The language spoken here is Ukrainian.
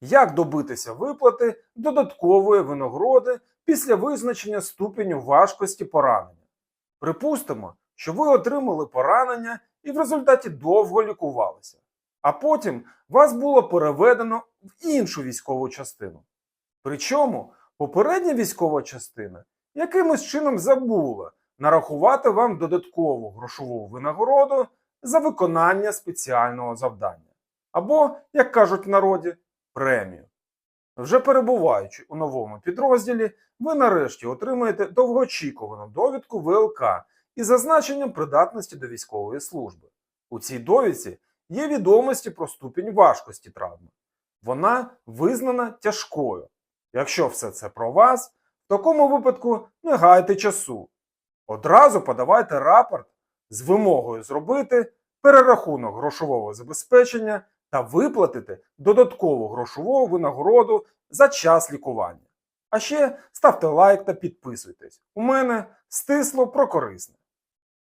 Як добитися виплати додаткової винагороди після визначення ступеню важкості поранення? Припустимо, що ви отримали поранення і в результаті довго лікувалися, а потім вас було переведено в іншу військову частину. Причому попередня військова частина якимось чином забула нарахувати вам додаткову грошову винагороду за виконання спеціального завдання. Або, як кажуть в народі, премію. Вже перебуваючи у новому підрозділі, ви нарешті отримаєте довгоочікувану довідку ВЛК із зазначенням придатності до військової служби. У цій довідці є відомості про ступінь важкості травми. Вона визнана тяжкою. Якщо все це про вас, в такому випадку не гайте часу. Одразу подавайте рапорт з вимогою зробити перерахунок грошового забезпечення та виплатити додаткову грошову винагороду за час лікування. А ще ставте лайк та підписуйтесь. У мене стисло про корисне.